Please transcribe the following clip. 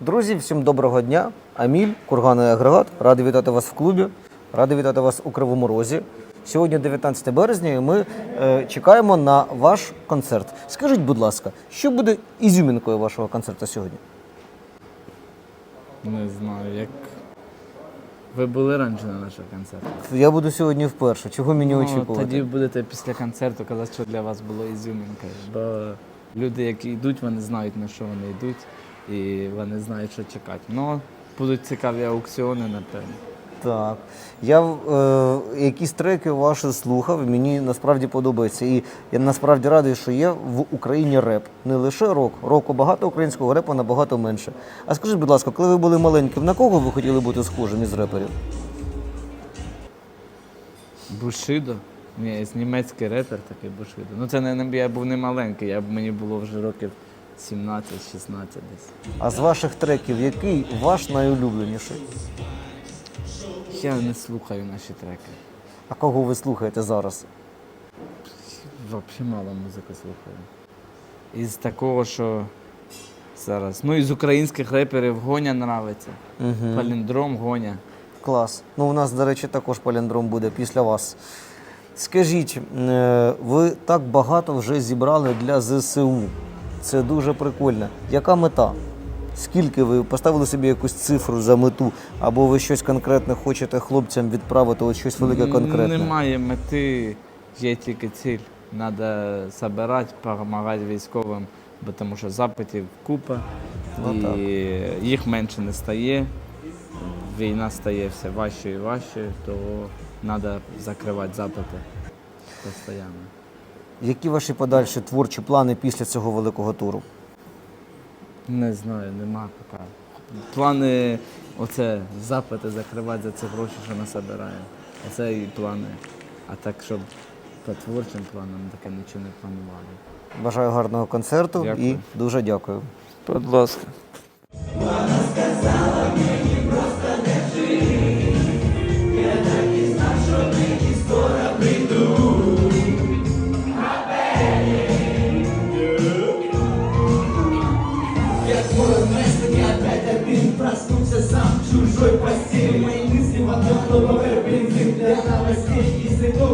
Друзі, всім доброго дня. Аміль, курган і агрегат. Радий вітати вас в клубі. Радий вітати вас у Кривому Розі. Сьогодні 19 березня, і ми е, чекаємо на ваш концерт. Скажіть, будь ласка, що буде ізюмінкою вашого концерту сьогодні? Не знаю, як. Ви були раніше на нашому концерті? Я буду сьогодні вперше. Чого мені Ну, очікувати? Тоді будете після концерту казати, що для вас було ізюмінкою. Бо люди, які йдуть, вони знають, на що вони йдуть, і вони знають, що чекати. Ну, будуть цікаві аукціони, напевно. Так. Я е, якісь треки ваші слухав, мені насправді подобається. І я насправді радий, що є в Україні реп. Не лише рок. Року багато українського репу набагато менше. А скажіть, будь ласка, коли ви були маленьким, на кого ви хотіли бути схожим із реперів? Бушидо. Ні, німецький репер такий Бушидо. Ну це не я був не маленький, я б мені було вже років 17-16 десь. А з ваших треків, який ваш найулюбленіший? Я не слухаю наші треки. А кого ви слухаєте зараз? Взагалі мало музики слухаю. Із такого, що зараз. Ну, із українських реперів Гоня нравиться. Угу. Паліндром Гоня. Клас. Ну, у нас, до речі, також паліндром буде після вас. Скажіть, е, ви так багато вже зібрали для ЗСУ. Це дуже прикольно. Яка мета? Скільки ви поставили собі якусь цифру за мету, або ви щось конкретне хочете хлопцям відправити, от щось велике конкретне? Немає мети, є тільки ціль. Треба збирати, допомагати військовим, бо тому що запитів купа, Ну, і так. їх менше не стає. Війна стає все важчою і важчою, то треба закривати запити постійно. Які ваші подальші творчі плани після цього великого туру? Не знаю, нема поки. Плани, оце запити закривати за ці гроші, що ми збираємо. Оце і плани. А так, щоб по творчим планам таке нічого не планували. Бажаю гарного концерту Дякую. і дуже дякую. Будь ласка. Проснулся сам в чужой постели. Мои мысли вода, кто бензин. Для новостей Если кто